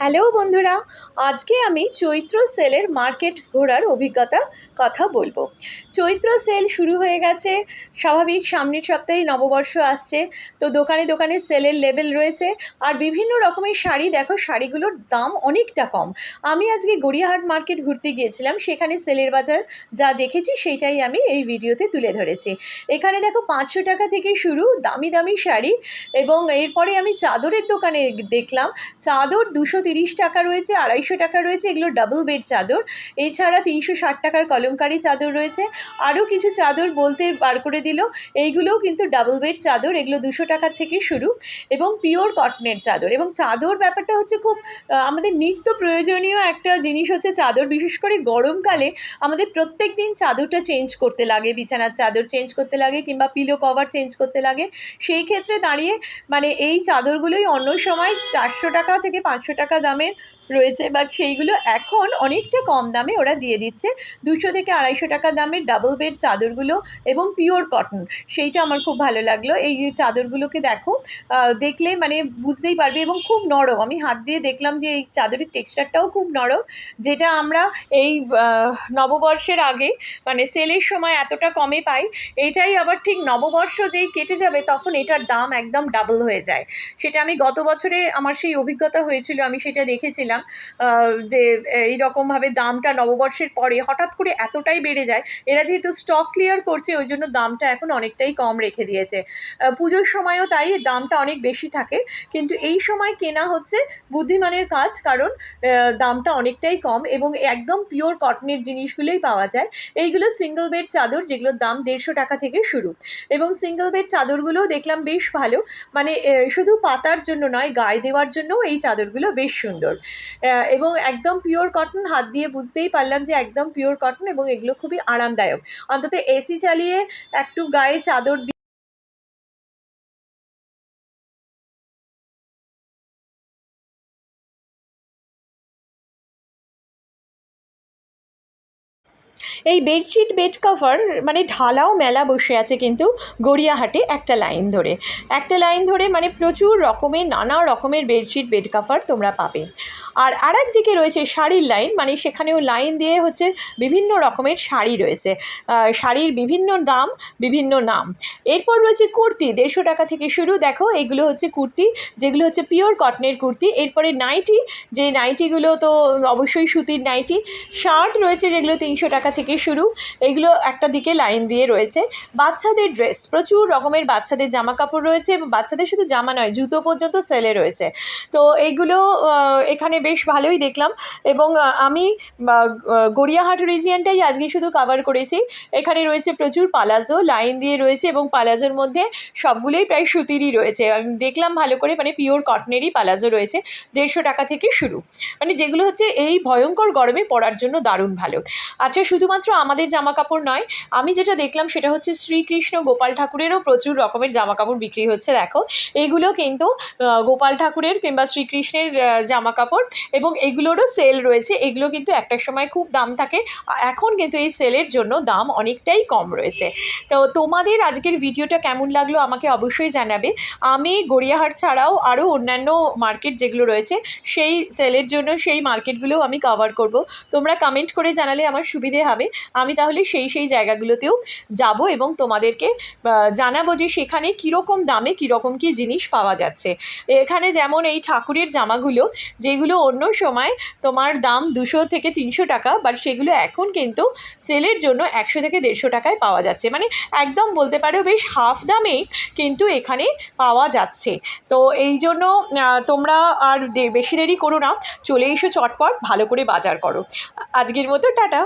Hello বন্ধুরা আজকে আমি চৈত্র সেলের মার্কেট ঘোরার অভিজ্ঞতা কথা বলব। চৈত্র সেল শুরু হয়ে গেছে, স্বাভাবিক সামনের সপ্তাহে নববর্ষ আসছে, তো দোকানে দোকানে সেলের লেভেল রয়েছে আর বিভিন্ন রকমের শাড়ি, দেখো শাড়িগুলোর দাম অনেকটা কম। আমি আজকে গড়িয়াহাট মার্কেট ঘুরতে গিয়েছিলাম, সেখানে সেলের বাজার যা দেখেছি সেইটাই আমি এই ভিডিওতে তুলে ধরেছি। এখানে দেখো পাঁচশো টাকা থেকে শুরু দামি দামি শাড়ি এবং এরপরে আমি চাদরের দোকানে দেখলাম, চাদর দুশো তিরিশ টাকা রয়েছে, আড়াইশো টাকা রয়েছে, এগুলো ডাবল বেড চাদর। এছাড়া তিনশো ষাট টাকার কলমকারি চাদর রয়েছে। আরও কিছু চাদর বলতে বার করে দিল, এইগুলোও কিন্তু ডাবল বেড চাদর, এগুলো দুশো টাকার থেকে শুরু। এবং পিওর কটনের চাদর। এবং চাদর ব্যাপারটা হচ্ছে খুব আমাদের নিত্য প্রয়োজনীয় একটা জিনিস হচ্ছে চাদর। বিশেষ করে গরমকালে আমাদের প্রত্যেক দিন চাদরটা চেঞ্জ করতে লাগে, বিছানার চাদর চেঞ্জ করতে লাগে, কিংবা পিলো কভার চেঞ্জ করতে লাগে। সেই ক্ষেত্রে দাঁড়িয়ে মানে এই চাদরগুলোই অন্য সময় চারশো টাকা থেকে পাঁচশো টাকা দামের রয়েছে বাট সেইগুলো এখন অনেকটা কম দামে ওরা দিয়ে দিচ্ছে। দুশো থেকে আড়াইশো টাকা দামের ডাবল বেড চাদরগুলো এবং পিওর কটন সেইটা আমার খুব ভালো লাগল। এই চাদরগুলোকে দেখো দেখলে মানে বুঝতেই পারবে এবং খুব নরম। আমি হাত দিয়ে দেখলাম যে এই চাদরের টেক্সচারটাও খুব নরম, যেটা আমরা এই নববর্ষের আগে মানে সেলের সময় এতটা কমে পাই। এটাই আবার ঠিক নববর্ষ যেই কেটে যাবে তখন এটার দাম একদম ডাবল হয়ে যায়। সেটা আমি গত বছরে আমার সেই অভিজ্ঞতা হয়েছিল, আমি সেটা দেখেছিলাম। আহ, যে এইরকমভাবে দামটা নববর্ষের পরে হঠাৎ করে এতটাই বেড়ে যায়। এরা যেহেতু স্টক ক্লিয়ার করছে ওই জন্য দামটা এখন অনেকটাই কম রেখে দিয়েছে। পুজোর সময়ও তাই দামটা অনেক বেশি থাকে। কিন্তু এই সময় কেনা হচ্ছে বুদ্ধিমানের কাজ কারণ দামটা অনেকটাই কম এবং একদম পিওর কটনের জিনিসগুলোই পাওয়া যায়। এইগুলো সিঙ্গেল বেড চাদর যেগুলোর দাম দেড়শো টাকা থেকে শুরু। এবং সিঙ্গেল বেড চাদরগুলোও দেখলাম বেশ ভালো। মানে শুধু পাতার জন্য নয় গায়ে দেওয়ার জন্যও এই চাদরগুলো বেশ সুন্দর। এবং একদম পিওর কটন হাত দিয়ে বুঝতেই পারলাম যে একদম পিওর কটন এবং এগুলো খুবই আরামদায়ক। অন্তত এসি চালিয়ে একটু গায়ে চাদর এই বেডশিট, বেড কভার মানে ঢালাও মেলা বসে আছে কিন্তু গড়িয়াহাটে একটা লাইন ধরে। একটা লাইন ধরে মানে প্রচুর রকমের, নানা রকমের বেডশিট, বেড কভার তোমরা পাবে। আর আর একদিকে রয়েছে শাড়ির লাইন মানে সেখানেও লাইন দিয়ে হচ্ছে বিভিন্ন রকমের শাড়ি রয়েছে। শাড়ির বিভিন্ন দাম, বিভিন্ন নাম। এরপর রয়েছে কুর্তি, দেড়শো টাকা থেকে শুরু। দেখো, এগুলো হচ্ছে কুর্তি, যেগুলো হচ্ছে পিওর কটনের কুর্তি। এরপরে নাইটি, যে নাইটিগুলো তো অবশ্যই সুতির নাইটি। শার্ট রয়েছে যেগুলো তিনশো টাকা থেকে শুরু, এগুলো একটা দিকে লাইন দিয়ে রয়েছে। বাচ্চাদের ড্রেস প্রচুর রকমের বাচ্চাদের জামা কাপড় রয়েছে এবং বাচ্চাদের শুধু জামা নয়, জুতো পর্যন্ত সেলে রয়েছে। তো এইগুলো এখানে বেশ ভালোই দেখলাম এবং আমি গড়িয়াহাট রিজিয়ানটাই আজকে শুধু কাভার করেছি। এখানে রয়েছে প্রচুর পালাজো লাইন দিয়ে রয়েছে এবং পালাজোর মধ্যে সবগুলোই প্রায় সুতিরই রয়েছে। আমি দেখলাম ভালো করে মানে পিওর কটনেরই পালাজো রয়েছে, দেড়শো টাকা থেকে শুরু। মানে যেগুলো হচ্ছে এই ভয়ঙ্কর গরমে পরার জন্য দারুণ ভালো। আচ্ছা শুধুমাত্র আমাদের জামা কাপড় নয়, আমি যেটা দেখলাম সেটা হচ্ছে শ্রীকৃষ্ণ গোপাল ঠাকুরেরও প্রচুর রকমের জামা কাপড় বিক্রি হচ্ছে, দেখো। এইগুলো কিন্তু গোপাল ঠাকুরের কিংবা শ্রীকৃষ্ণের জামা কাপড় এবং এগুলোরও সেল রয়েছে। এগুলো কিন্তু একটা সময় খুব দাম থাকে এখন কিন্তু এই সেলের জন্য দাম অনেকটাই কম রয়েছে। তো তোমাদের আজকের ভিডিওটা কেমন লাগল আমাকে অবশ্যই জানাবে। আমি গড়িয়াহাট ছাড়াও আরও অন্যান্য মার্কেট যেগুলো রয়েছে, সেই সেলের জন্য সেই মার্কেটগুলোও আমি কভার করব। তোমরা কমেন্ট করে জানালে আমার সুবিধে হবে। আমি তাহলে সেই সেই জায়গাগুলোতেও যাব এবং তোমাদেরকে জানাব যে সেখানে কীরকম দামে কীরকম কী জিনিস পাওয়া যাচ্ছে। এখানে যেমন এই ঠাকুরের জামাগুলো, যেগুলো অন্য সময় তোমার দাম দুশো থেকে তিনশো টাকা বাট সেগুলো এখন কিন্তু সেলের জন্য একশো থেকে দেড়শো টাকায় পাওয়া যাচ্ছে। মানে একদম বলতে পারো বেশ হাফ দামেই কিন্তু এখানে পাওয়া যাচ্ছে। তো এই জন্য তোমরা আর বেশি দেরি করো না, চলে এসো চটপট, ভালো করে বাজার করো। আজকের মতো টাটা।